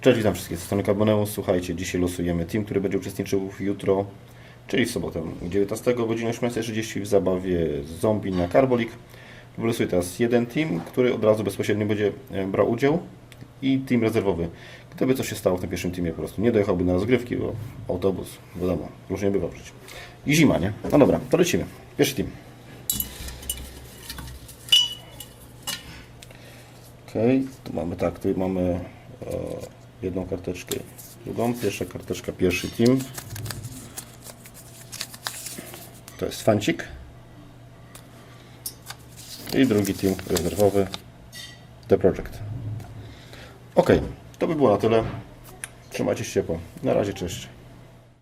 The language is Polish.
Cześć, witam wszystkich ze strony Carboneus. Słuchajcie, dzisiaj losujemy team, który będzie uczestniczył jutro, czyli w sobotę 19 godzinie 18.30 w zabawie zombie na Carbolik. Wylosuję teraz jeden team, który od razu bezpośrednio będzie e, brał udział i team rezerwowy. Gdyby coś się stało w tym pierwszym teamie, po prostu nie dojechałby na rozgrywki, bo autobus, wiadomo, różnie bywa życiu. I zima, nie? No dobra, to lecimy. Pierwszy team. Okej, tu mamy tak, tu mamy e, jedną karteczkę, drugą. Pierwsza karteczka, pierwszy team. To jest fancik. I drugi team rezerwowy, The Project. Ok, to by było na tyle. Trzymajcie się ciepło. Na razie, cześć.